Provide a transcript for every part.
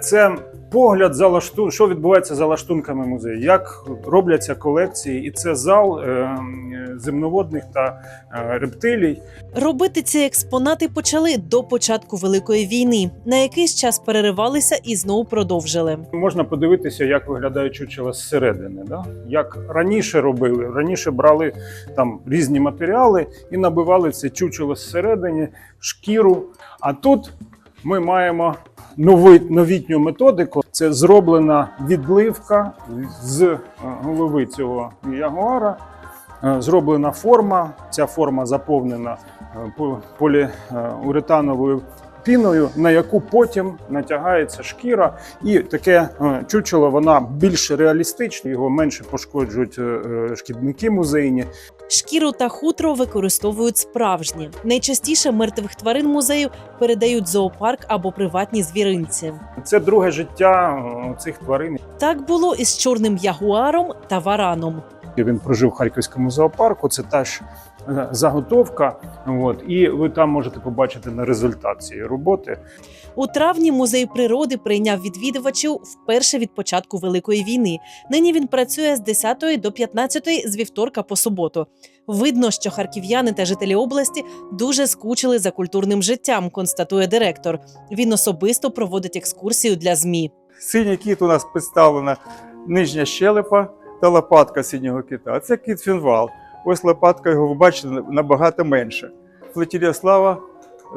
Це погляд за лаштун, що відбувається за лаштунками музею, як робляться колекції, і це зал е, земноводних та е, рептилій. Робити ці експонати почали до початку Великої війни. На якийсь час переривалися і знову продовжили. Можна подивитися, як виглядає чучело зсередини. Да? Як раніше робили, раніше брали там різні матеріали і набивали це чучело зсередини, шкіру. А тут ми маємо новий, новітню методику. Це зроблена відливка з е, голови цього ягуара. Е, Зроблена форма. Ця форма заповнена е, поліуретановою піною, на яку потім натягається шкіра, і таке е, чучело вона більш реалістичне, його менше пошкоджують е, е, шкідники музейні. Шкіру та хутро використовують справжні. Найчастіше мертвих тварин музею передають зоопарк або приватні звіринці. Це друге життя цих тварин. Так було і з чорним ягуаром та вараном. Він прожив в Харківському зоопарку. Це та ж е, заготовка. От і ви там можете побачити на результат цієї роботи. У травні музей природи прийняв відвідувачів вперше від початку Великої війни. Нині він працює з 10 до 15 з вівторка по суботу. Видно, що харків'яни та жителі області дуже скучили за культурним життям, констатує директор. Він особисто проводить екскурсію для змі. Синій кіт у нас представлена нижня щелепа та лопатка синього кита. А це кіт фінвал. Ось лопатка його ви бачите набагато менше. Флотілія слава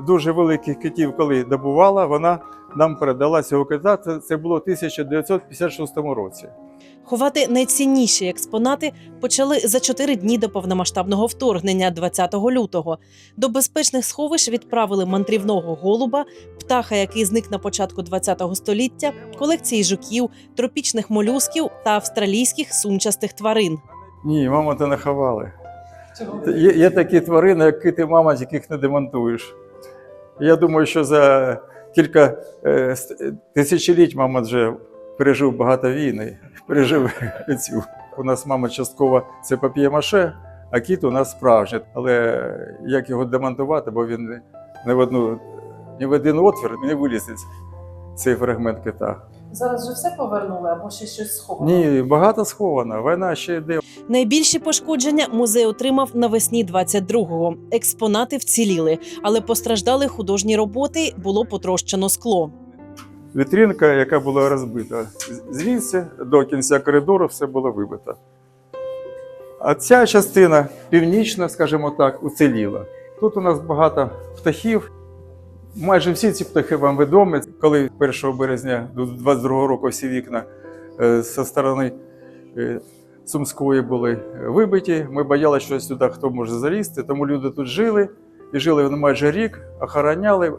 дуже великих китів, коли добувала, вона нам передала цього кита. Це було в 1956 році. Ховати найцінніші експонати почали за чотири дні до повномасштабного вторгнення 20 лютого. До безпечних сховищ відправили мандрівного голуба, птаха, який зник на початку 20 століття, колекції жуків, тропічних молюсків та австралійських сумчастих тварин. Ні, мама, то не ховали. Є, є такі тварини, як кити мама, яких не демонтуєш. Я думаю, що за кілька е, тисячоліть мама вже пережив багато війни, пережив цю. У нас мама частково це пап'є-маше, а кіт у нас справжній. Але як його демонтувати, бо він не в одну, ні в один отвір не вилізить цей фрагмент кита. Зараз же все повернули або ще щось сховано? Ні, багато сховано. Війна ще йде. Найбільші пошкодження музей отримав навесні 22-го. Експонати вціліли, але постраждали художні роботи, було потрощено скло. Вітринка, яка була розбита. Звідси до кінця коридору все було вибито. А ця частина північна, скажімо так, уціліла. Тут у нас багато птахів. Майже всі ці птахи вам відомі. Коли 1 березня 22 року всі вікна е, зі сторони е, Сумської були вибиті, ми боялися, що сюди хто може залізти, тому люди тут жили. І жили вони майже рік, охороняли.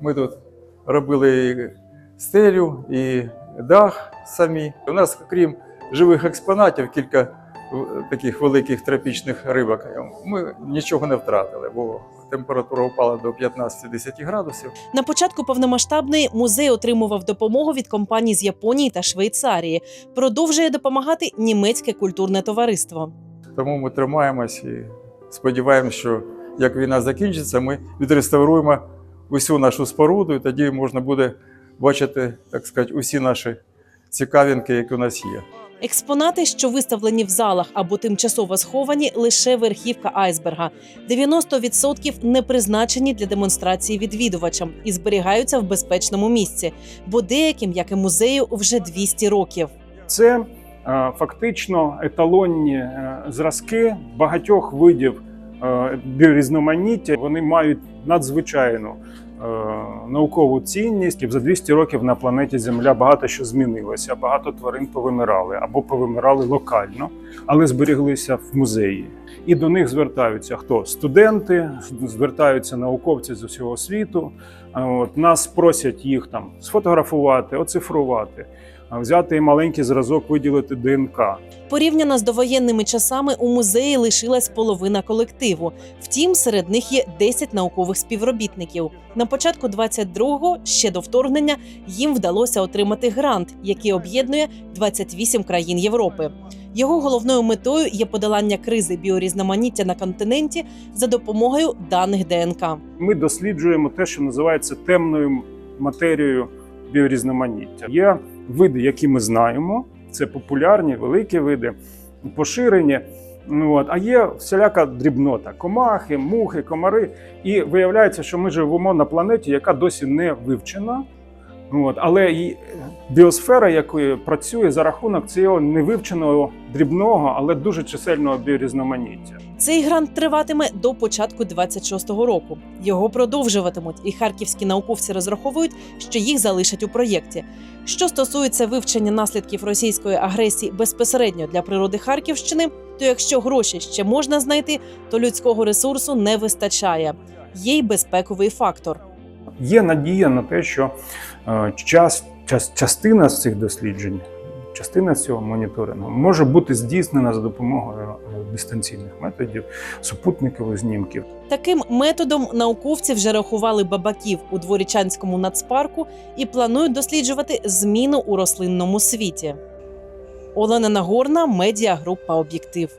Ми тут робили стелю і дах самі. У нас, крім живих експонатів, кілька таких великих тропічних рибок. Ми нічого не втратили, бо температура впала до 15-10 градусів. На початку повномасштабної музей отримував допомогу від компаній з Японії та Швейцарії. Продовжує допомагати німецьке культурне товариство. Тому ми тримаємось і сподіваємось, що як війна закінчиться, ми відреставруємо усю нашу споруду, і тоді можна буде бачити, так сказати, усі наші цікавинки, які у нас є. Експонати, що виставлені в залах або тимчасово сховані, лише верхівка айсберга. 90% не призначені для демонстрації відвідувачам і зберігаються в безпечному місці, бо деяким, як і музею, вже 200 років. Це е, фактично еталонні е, зразки багатьох видів е, біорізноманіття. Вони мають надзвичайну наукову цінність. І За 200 років на планеті Земля багато що змінилося. Багато тварин повимирали або повимирали локально, але зберіглися в музеї. І до них звертаються хто студенти, звертаються науковці з усього світу. От нас просять їх там сфотографувати, оцифрувати, а взяти маленький зразок, виділити ДНК. Порівняно з довоєнними часами у музеї лишилась половина колективу. Втім, серед них є 10 наукових співробітників. На початку 22-го, ще до вторгнення, їм вдалося отримати грант, який об'єднує 28 країн Європи. Його головною метою є подолання кризи біорізноманіття на континенті за допомогою даних ДНК. Ми досліджуємо те, що називається темною матерією біорізноманіття. Є види, які ми знаємо, це популярні, великі види, поширені. Ну, от, а є всіляка дрібнота: комахи, мухи, комари. І виявляється, що ми живемо на планеті, яка досі не вивчена. От, але і біосфера, якої працює за рахунок цього невивченого дрібного, але дуже чисельного біорізноманіття. Цей грант триватиме до початку 26-го року. Його продовжуватимуть, і харківські науковці розраховують, що їх залишать у проєкті. Що стосується вивчення наслідків російської агресії безпосередньо для природи Харківщини, то якщо гроші ще можна знайти, то людського ресурсу не вистачає. Є й безпековий фактор. Є надія на те, що е, час, час, частина з цих досліджень, частина цього моніторингу може бути здійснена за допомогою е, дистанційних методів, супутникових знімків. Таким методом науковці вже рахували бабаків у дворічанському нацпарку і планують досліджувати зміну у рослинному світі. Олена Нагорна, медіагрупа Об'єктив.